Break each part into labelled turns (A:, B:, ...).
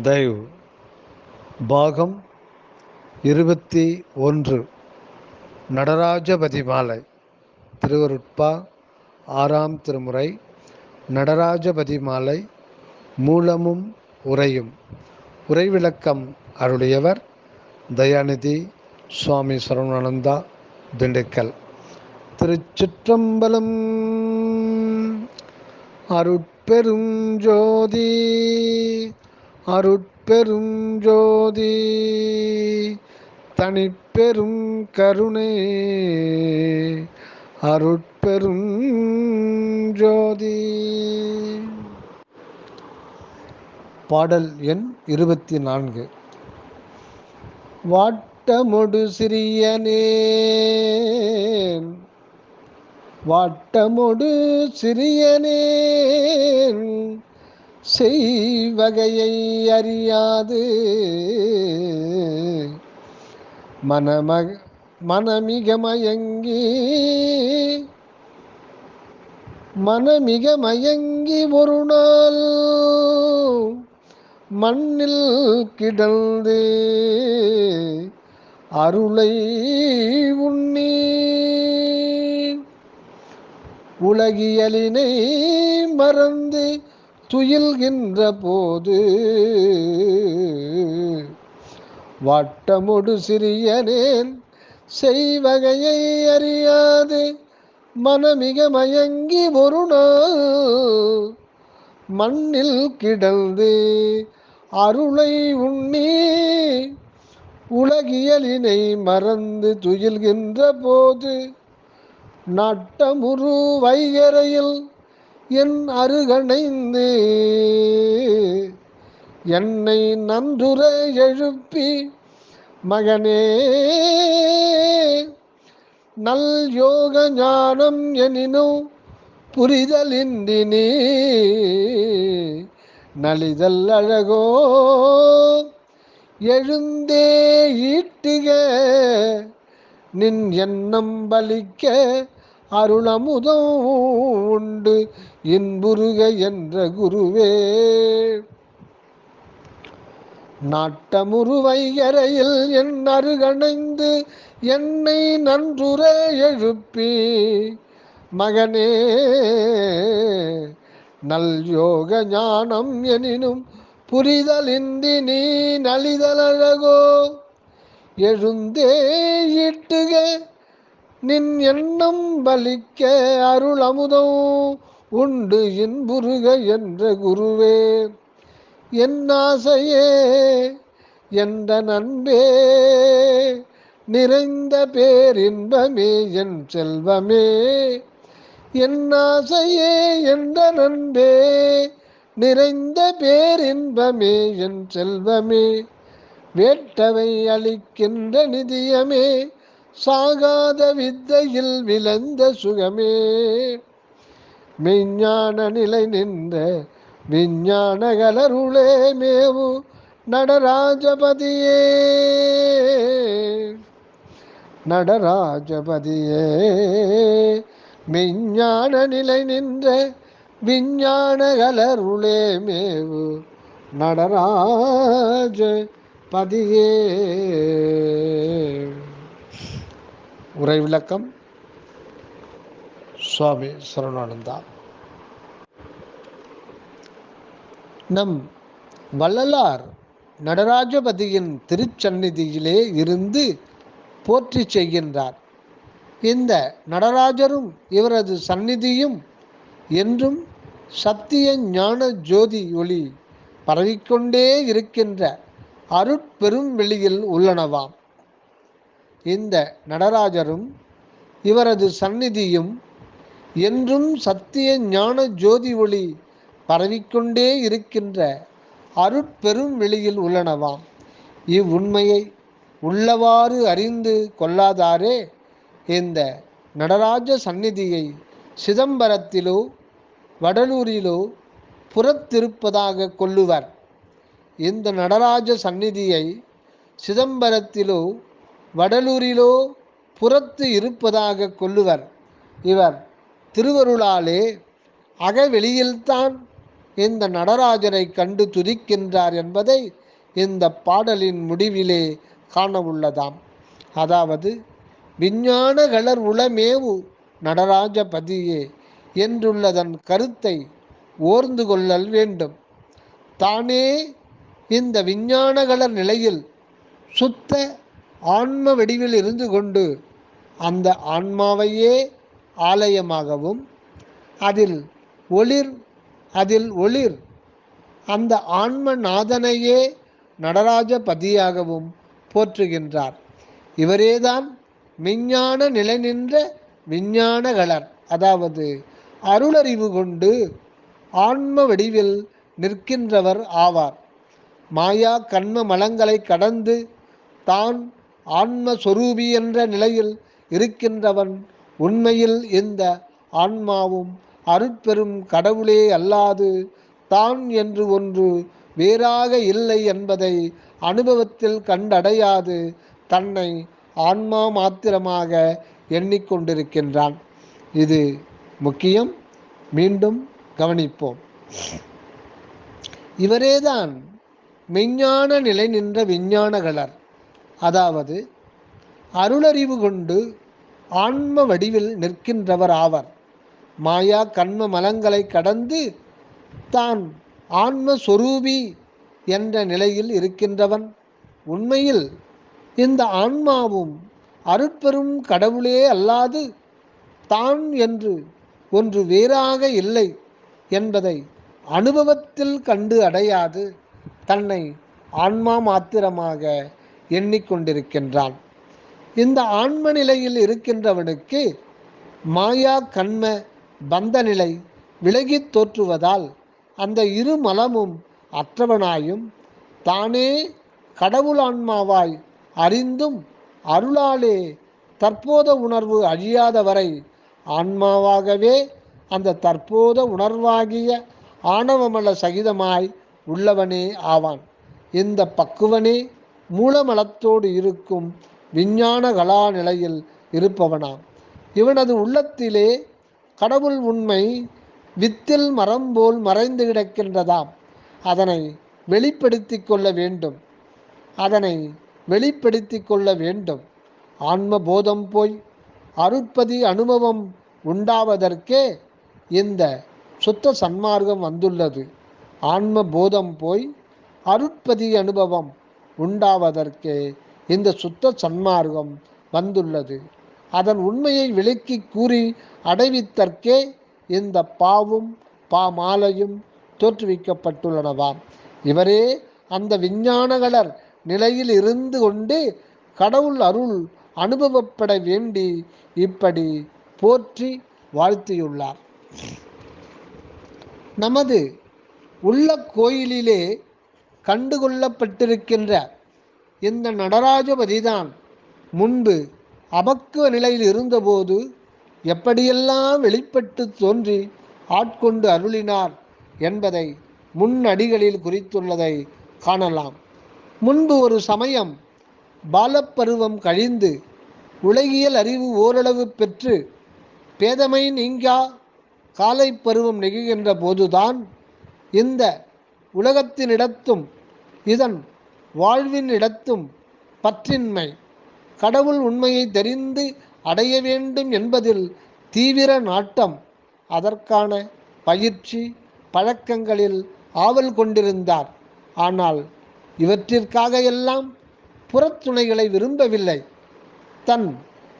A: தயவு. பாகம் இருபத்தி ஒன்று. நடராஜபதி மாலை திருவருட்பா ஆறாம் திருமுறை. நடராஜபதி மாலை மூலமும் உரையும் உரை விளக்கம் தயாநிதி சுவாமி சரவணானந்தா திண்டுக்கல். திருச்சிற்றம்பலம் அருட்பெருஞ்சோதி அருட்பெருஞ்சோதி தனிப்பெரும் கருணை. அருட்பெரும் ஜோதி. பாடல் எண் இருபத்தி நான்கு. வாட்டமொடு சிறியனேன் வாட்டமொடு சிறியனேன் செய்வகையை அறியாது. மனமக மனமிக மயங்கி மனமிக மயங்கி ஒரு நாள் மண்ணில் கிடந்து அருளை உண்ணி உலகியலினை மறந்து துயில்கின்ற போது வட்டமொடு சிறியனேன் செய்வகையை அறியாது. மனமிக மயங்கி ஒரு நாள் மண்ணில் கிடந்து அருளை உண்ணி உலகியலினை மறந்து துயில்கின்ற போது நட்டமுரு வைகரையில் என் அருகணைந்து. என்னை நன்றுர எழுப்பி மகனே. நல் யோக ஞானம் எனினும் புரிதலின்றி நீ. நலிதல் அழகோ எழுந்தே ஈட்டுக. நின் எண்ணம் பலிக்க அருளமுதம் உண்டு. இன்புருக என்ற குருவே. நாட்டமுருவைகரையில் என் அருகணைந்து என்னை நன்றுர எழுப்பி. மகனே நல் யோக ஞானம் எனினும் புரிதலின்றி நீ நலிதலழகோ. எழுந்தே இட்டுக நின் எண்ணம் பலிக்க அருள் அமுதம் உண்டு இன்புருக என்ற குருவே. என் ஆசையே என்ற நண்பே நிறைந்த பேரின்பமே என் செல்வமே. என் ஆசையே என்ற நண்பே நிறைந்த பேரின்பமே என் செல்வமே. வேட்டவை அளிக்கின்ற நிதியமே. சாகாத வித்தையில் விளந்த சுகமே. மெய்ஞான நிலை நின்ற விஞ்ஞான கலருளே மேவு நடராஜபதியே. நடராஜபதியே. மெய்ஞான நிலை நின்ற விஞ்ஞான கலருளே மேவு நடராஜ பதியே உரை விளக்கம் சுவாமி சரணானந்தா. நம் வள்ளலார் நடராஜபதியின் திருச்சந்நிதியிலே இருந்து போற்றி செய்கின்றார். இந்த நடராஜரும் இவரது சந்நிதியும் என்றும் சத்திய ஞான ஜோதி ஒளி பரவிக்கொண்டே இருக்கின்ற அருட்பெரும் வெளியில் உள்ளனவாம். இந்த நடராஜரும் இவரது சந்நிதியும் என்றும் சத்திய ஞான ஜோதி ஒளி பரவிக்கொண்டே இருக்கின்ற அருட்பெரும் வெளியில் உள்ளனவாம். இவ்வுண்மையை உள்ளவாறு அறிந்து கொள்ளாதாரே இந்த நடராஜ சந்நிதியை சிதம்பரத்திலோ வடலூரிலோ புறத்திருப்பதாக கொள்ளுவர். இந்த நடராஜ சந்நிதியை சிதம்பரத்திலோ வடலூரிலோ புறத்து இருப்பதாக கொள்ளுவர். இவர் திருவருளாலே அகவெளியில்தான் இந்த நடராஜரை கண்டு துதிக்கின்றார் என்பதை இந்த பாடலின் முடிவிலே காண உள்ளதாம் அதாவது விஞ்ஞான கலர் உளமேவு நடராஜபதியே என்றுள்ளதன் கருத்தை ஓர்ந்து கொள்ளல் வேண்டும். தானே இந்த விஞ்ஞானகலர் நிலையில் சுத்த ஆன்ம வடிவில் இருந்து கொண்டு அந்த ஆன்மாவையே ஆலயமாகவும் அதில் ஒளிர் அதில் ஒளிர் அந்த ஆன்ம நாதனையே நடராஜபதியாகவும் போற்றுகின்றார். இவரேதான் விஞ்ஞான நிலை நின்ற விஞ்ஞானகலர். அதாவது அருளறிவு கொண்டு ஆன்ம வடிவில் நிற்கின்றவர் ஆவார். மாயா கண்ம மலங்களை கடந்து தான் ஆன்மஸ்வரூபி என்ற நிலையில் இருக்கின்றவன் உண்மையில் இந்த ஆன்மாவும் அருட்பெரும் கடவுளே அல்லாது தான் என்று ஒன்று வேறாக இல்லை என்பதை அனுபவத்தில் கண்டடையாது. தன்னை ஆன்மா மாத்திரமாக எண்ணிக்கொண்டிருக்கின்றான். இது முக்கியம். மீண்டும் கவனிப்போம். இவரேதான் மெஞ்ஞான நிலை நின்ற விஞ்ஞானகலர். அதாவது அருளறிவு கொண்டு ஆன்ம வடிவில் நிற்கின்றவர் ஆவர். மாயா கண்ம மலங்களை கடந்து தான் ஆன்மஸ்வரூபி என்ற நிலையில் இருக்கின்றவன். உண்மையில் இந்த ஆன்மாவும் அருட்பெரும் கடவுளே அல்லாது தான் என்று ஒன்று வேறாக இல்லை என்பதை அனுபவத்தில் கண்டு அடையாது. தன்னை ஆன்மா மாத்திரமாக எண்ணிக்கொண்டிருக்கின்றான். இந்த ஆன்ம நிலையில் இருக்கின்றவனுக்கு மாயா கண்ம பந்த நிலை விலகித் தோற்றுவதால் அந்த இரு மலமும் அற்றவனாயும் தானே கடவுளான்மாவாய் அறிந்தும் அருளாலே தற்போத உணர்வு அழியாதவரை ஆன்மாவாகவே அந்த தற்போத உணர்வாகிய ஆணவமல சகிதமாய் உள்ளவனே ஆவான். இந்த பக்குவனே மூலமலத்தோடு இருக்கும் விஞ்ஞான கலா நிலையில் இருப்பவனாம். இவனது உள்ளத்திலே கடவுள் உண்மை வித்தில் மரம் போல் மறைந்து கிடக்கின்றதாம். அதனை வெளிப்படுத்தி கொள்ள வேண்டும். அதனை வெளிப்படுத்தி கொள்ள வேண்டும். ஆன்ம போதம் போய் அருட்பதி அனுபவம் உண்டாவதற்கே இந்த சுத்த சன்மார்க்கம் வந்துள்ளது. ஆன்ம போதம் போய் அருட்பதி அனுபவம் உண்டாவதற்கே இந்த சுத்த சன்மார்க்கம் வந்துள்ளது. அதன் உண்மையை விளக்கி கூறி அடைவித்தற்கே இந்த பாவும் பாமாலையும் தோற்றுவிக்கப்பட்டுள்ளனவாம் இவரே அந்த விஞ்ஞானகலர் நிலையில் இருந்து கொண்டு கடவுள் அருள் அனுபவப்பட வேண்டி இப்படி போற்றி வாழ்த்தியுள்ளார். நமது உள்ள கோயிலிலே கண்டுகொள்ளப்பட்டிருக்கின்ற இந்த நடராஜபதிதான் முன்பு அபக்குவ நிலையில் இருந்தபோது எப்படியெல்லாம் வெளிப்பட்டு தோன்றி ஆட்கொண்டு அருளினார் என்பதை முன்னடிகளில் குறித்துள்ளதை காணலாம். முன்பு ஒரு சமயம் பாலப்பருவம் கழிந்து உலகியல் அறிவு ஓரளவு பெற்று பேதமை நீங்கா காலை பருவம் போதுதான் இந்த உலகத்தினிடத்தும் இதன் வாழ்வின் இடத்தும் பற்றின்மை கடவுள் உண்மையை தெரிந்து அடைய வேண்டும் என்பதில் தீவிர நாட்டம் அதற்கான பயிற்சி பழக்கங்களில் ஆவல் கொண்டிருந்தார். ஆனால் இவற்றிற்காக எல்லாம் புறத்துணைகளை விரும்பவில்லை. தன்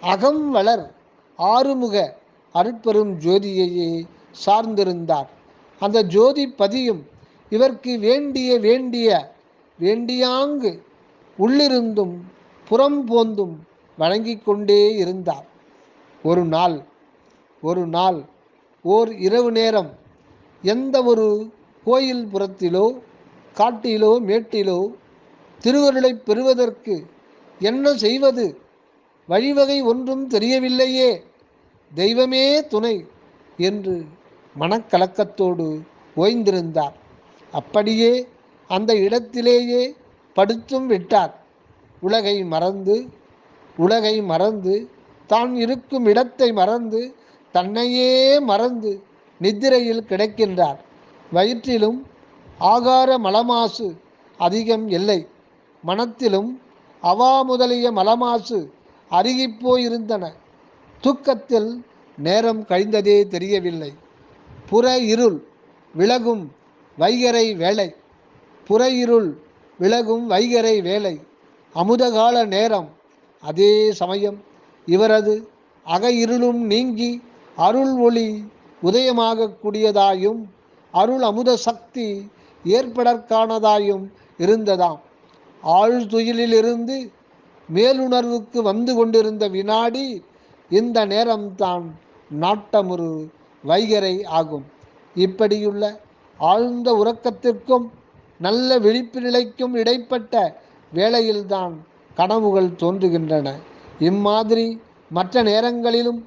A: அகம் வளர் ஆறுமுக அருட்பெரும் ஜோதியையே சார்ந்திருந்தார். அந்த ஜோதி பதியும் இவர்க்கு வேண்டிய வேண்டிய வேண்டியாங்கு உள்ளிருந்தும் புறம் போந்தும் வழங்கி கொண்டே இருந்தார். ஒரு நாள் ஒரு நாள் ஓர் இரவு நேரம் எந்த ஒரு கோயில் புறத்திலோ காட்டிலோ மேட்டிலோ திருவருளை பெறுவதற்கு என்ன செய்வது? வழிவகை ஒன்றும் தெரியவில்லையே தெய்வமே துணை என்று மனக்கலக்கத்தோடு ஓய்ந்திருந்தார். அப்படியே அந்த இடத்திலேயே படுத்தும் விட்டார். உலகை மறந்து உலகை மறந்து தான் இருக்கும் இடத்தை மறந்து தன்னையே மறந்து நித்திரையில் கிடக்கின்றார். வயிற்றிலும் ஆகார மலமாசு அதிகம் இல்லை. மனத்திலும் அவா முதலிய மலமாசு அருகிப் போயிருந்தன. தூக்கத்தில் நேரம் கழிந்ததே தெரியவில்லை. புற இருள் விலகும் வைகரை வேலை புற இருள் விலகும் வைகரை வேலை அமுதகால நேரம். அதே சமயம் இவரது அக இருளும் நீங்கி அருள் ஒளி உதயமாகக்கூடியதாயும் அருள் அமுத சக்தி ஏற்படற்கானதாயும் இருந்ததாம். ஆழ்துயிலிருந்து மேலுணர்வுக்கு வந்து கொண்டிருந்த வினாடி இந்த நேரம்தான் நாட்டமுறு வைகரை ஆகும். இப்படியுள்ள ஆழ்ந்த உறக்கத்திற்கும் நல்ல விழிப்பு நிலைக்கும் இடைப்பட்ட வேளையில்தான் கனவுகள் தோன்றுகின்றன. இம்மாதிரி மற்ற நேரங்களிலும்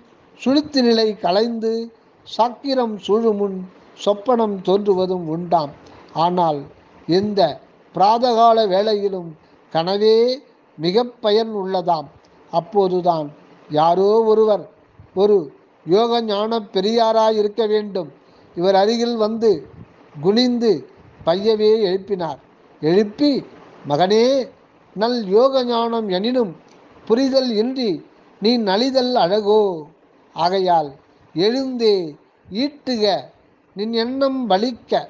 A: சுழுத்து நிலை கலைந்து சாக்கிரம் சூழுமுன் சொப்பனம் தோன்றுவதும் உண்டாம். ஆனால் இந்த பிராதகால வேளையிலும் கனவே மிக பயன் உள்ளதாம். அப்போதுதான் யாரோ ஒருவர் ஒரு யோக ஞான பெரியாராய் இருக்க வேண்டும். இவர் அருகில் வந்து குனிந்து பையவே எழுப்பினார். எழுப்பி மகனே நல் யோக ஞானம் எனினும் புரிதல் இன்றி நீ நலிதல் அழகோ? ஆகையால் எழுந்தே ஈட்டுக நின் எண்ணம் வலிக்க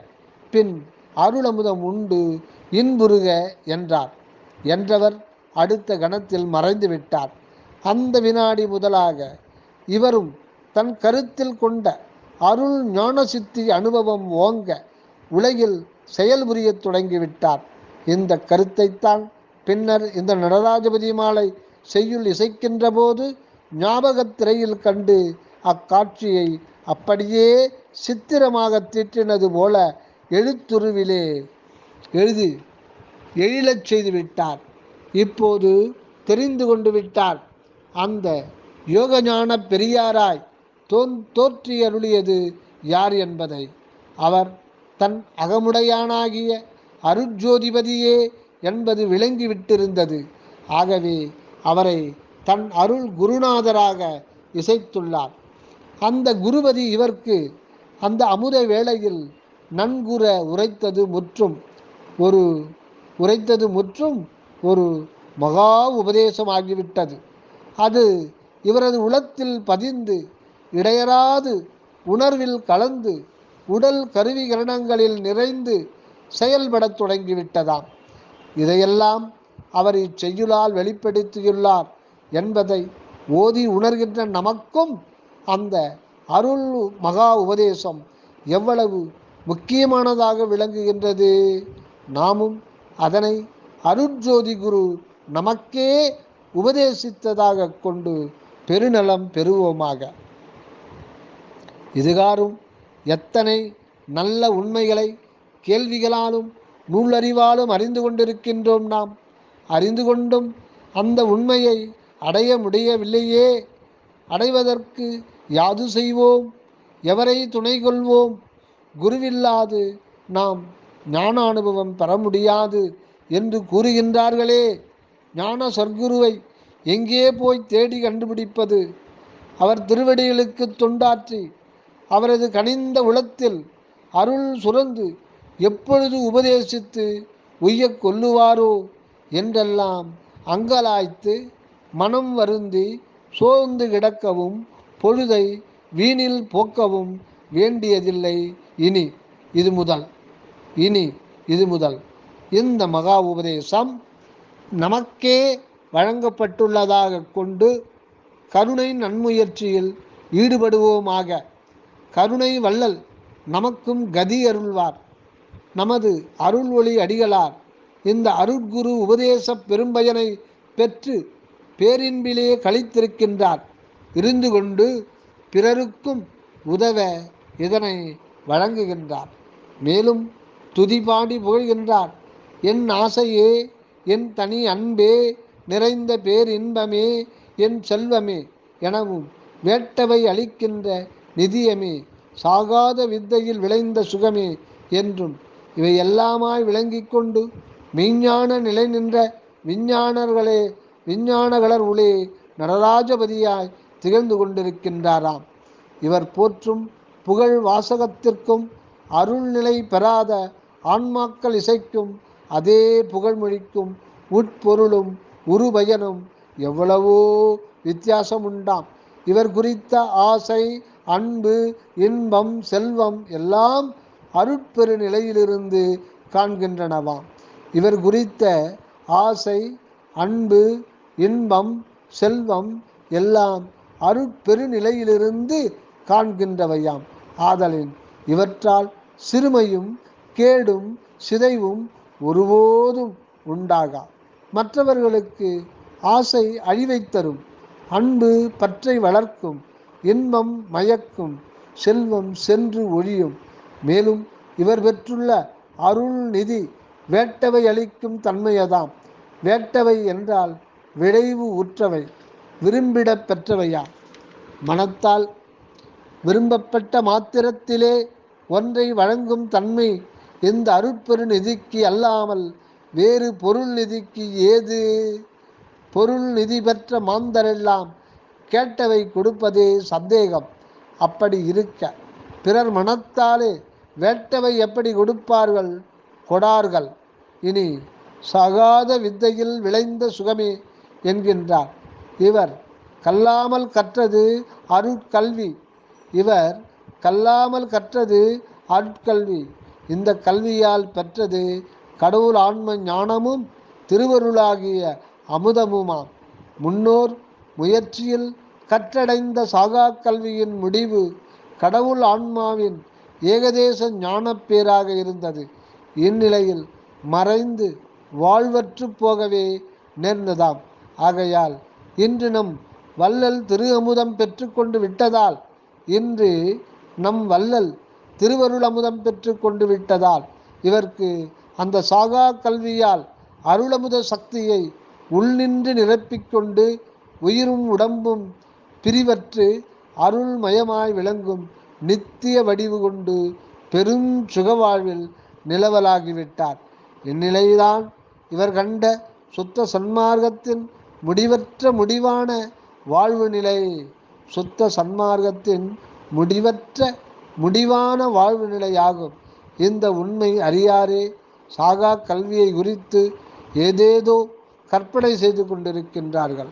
A: பின் அருளமுதம் உண்டு இன்புறுக என்றார். என்றவர் அடுத்த கணத்தில் மறைந்து விட்டார். அந்த வினாடி முதலாக இவரும் தன் கருத்தில் கொண்ட அருள் ஞான சித்தி அனுபவம் ஓங்க உலகில் செயல்புரிய தொடங்கிவிட்டார். இந்த கருத்தைத்தான் பின்னர் இந்த நடராஜபதி மாலை செய்யுள் இசைக்கின்ற போது ஞாபகத் திரையில் கண்டு அக்காட்சியை அப்படியே சித்திரமாக தீட்டினது போல எழுத்துருவிலே எழுதி எழிலச் செய்து விட்டார். இப்போது தெரிந்து கொண்டு விட்டார். அந்த யோகஞான பெரியாராய் தோன் தோற்றியருளியது யார் என்பதை? அவர் தன் அகமுடையானாகிய அருட்ஜோதிபதியே என்பது விளங்கிவிட்டிருந்தது. ஆகவே அவரை தன் அருள் குருநாதராக இசைத்துள்ளார். அந்த குருபதி இவர்க்கு அந்த அமுத வேளையில் நன்குற உரைத்தது முற்றும். ஒரு உரைத்தது முற்றும் ஒரு மகா உபதேசமாகிவிட்டது. அது இவரது உளத்தில் பதிந்து இடையராது. உணர்வில் கலந்து உடல் கருவி கிரணங்களில் நிறைந்து செயல்படத் தொடங்கிவிட்டதாம். இதையெல்லாம் அவர் இச்செய்யுளால் வெளிப்படுத்தியுள்ளார் என்பதை ஓதி உணர்கின்ற நமக்கும் அந்த அருள் மகா உபதேசம் எவ்வளவு முக்கியமானதாக விளங்குகின்றது. நாமும் அதனை அருட்ஜோதி குரு நமக்கே உபதேசித்ததாக கொண்டு பெருநலம் பெறுவோமாக. இதுகாரும் எத்தனை நல்ல உண்மைகளை கேள்விகளாலும் நூலறிவாலும் அறிந்து கொண்டிருக்கின்றோம் நாம். அறிந்து கொண்டும் அந்த உண்மையை அடைய முடியவில்லையே. அடைவதற்கு யாது செய்வோம்? எவரை துணை கொள்வோம்? குருவில்லாது நாம் ஞான அனுபவம் பெற முடியாது என்று கூறுகின்றார்களே. ஞான சர்க்குருவை எங்கே போய் தேடி கண்டுபிடிப்பது? அவர் திருவடிகளுக்கு தொண்டாற்றி அவரது கனிந்த உளத்தில் அருள் சுரந்து எப்பொழுது உபதேசித்து உய்ய கொல்லுவாரோ என்றெல்லாம் அங்கலாய்த்து மனம் வருந்தி சோர்ந்து கிடக்கவும் பொழுதை வீணில் போக்கவும் வேண்டியதில்லை. இனி இது முதல். இனி இது முதல். இந்த மகா உபதேசம் நமக்கே வழங்கப்பட்டுள்ளதாக கொண்டு கருணை நன்முயற்சியில் ஈடுபடுவோமாக கருணை வள்ளல் நமக்கும் கதி அருள்வார். நமது அருள் ஒளி அடிகளார். இந்த அருட்குரு உபதேச பெரும்பயனை பெற்று பேரின்பிலே கழித்திருக்கின்றார் இருந்து கொண்டு பிறருக்கும் உதவ இதனை வழங்குகின்றார். மேலும் துதிபாடி புகழ்கின்றார். என் ஆசையே என் தனி அன்பே நிறைந்த பேரின்பமே என் செல்வமே எனவும் வேட்டவை அளிக்கின்ற நிதியமே சாகாத வித்தையில் விளைந்த சுகமே என்றும் இவை எல்லாமாய் விளங்கிக் கொண்டு மெய்ஞான நிலை நின்ற விஞ்ஞானர்களே விஞ்ஞானகளர் உளே நடராஜபதியாய் திகழ்ந்து கொண்டிருக்கின்றாராம். இவர் போற்றும் புகழ் வாசகத்திற்கும் அருள்நிலை பெறாத ஆன்மாக்கள் இசைக்கும் அதே புகழ்மொழிக்கும் உட்பொருளும் உருபயனும் எவ்வளவோ வித்தியாசம் உண்டாம் இவர் குறித்த ஆசை அன்பு இன்பம் செல்வம் எல்லாம் அருட்பெரு நிலையிலிருந்து காண்கின்றனவாம் இவர் குறித்த ஆசை அன்பு இன்பம் செல்வம் எல்லாம் அருட்பெரு நிலையிலிருந்து காண்கின்றவையாம். ஆதலின் இவற்றால் சிறுமையும் கேடும் சிதைவும் ஒருபோதும் உண்டாகா? மற்றவர்களுக்கு ஆசை அழிவைத் தரும் அன்பு பற்றை வளர்க்கும் இன்பம் மயக்கும் செல்வம் சென்று ஒழியும். மேலும் இவர் பெற்றுள்ள அருள் நிதி வேட்டவை அளிக்கும் தன்மையதாம். வேட்டவை என்றால் விளைவு உற்றவை விரும்பிடப் பெற்றவையா மனத்தால் விரும்பப்பட்ட மாத்திரத்திலே ஒன்றை வழங்கும் தன்மை இந்த அருட்பெரு நிதிக்கு அல்லாமல் வேறு பொருள் நிதிக்கு ஏது? பொருள் நிதி பெற்ற மாந்தரெல்லாம் கேட்டவை கொடுப்பதே சந்தேகம். அப்படி இருக்க. பிறர் மனத்தாலே வேட்டவை எப்படி கொடுப்பார்கள்? கொடார்கள். இனி சகாத வித்தையில் விளைந்த சுகமே என்கின்றார். இவர் கல்லாமல் கற்றது அருட்கல்வி. இவர் கல்லாமல் கற்றது அருட்கல்வி. இந்த கல்வியால் பெற்றது கடவுள் ஆன்ம ஞானமும் திருவருளாகிய அமுதமுமாம். முன்னோர் முயற்சியில் கற்றடைந்த சாகா கல்வியின் முடிவு கடவுள் ஆன்மாவின் ஏகதேச ஞானப்பேராக இருந்தது. இந்நிலையில் மறைந்து வாழ்வற்று போகவே நேர்ந்ததாம். ஆகையால் இன்று நம் வள்ளல் திரு அமுதம் பெற்றுக்கொண்டு விட்டதால் இன்று நம் வள்ளல் திருவருள் அமுதம் பெற்றுக்கொண்டு விட்டதால் இவர்க்கு அந்த சாகா கல்வியால் அருளமுத சக்தியை உள்நின்று நிரப்பிக்கொண்டு உயிரும் உடம்பும் பிரிவற்று அருள்மயமாய் விளங்கும் நித்திய வடிவு கொண்டு பெரும் சுகவாழ்வில் நிலவலாகிவிட்டார். இந்நிலையில்தான் இவர் கண்ட சுத்த சன்மார்க்கத்தின் முடிவற்ற முடிவான வாழ்வு நிலை சுத்த சன்மார்க்கத்தின் முடிவற்ற முடிவான வாழ்வு நிலையாகும் இந்த உண்மை அறியாரே சாகா கல்வியை குறித்து ஏதேதோ கற்பனை செய்து கொண்டிருக்கின்றார்கள்.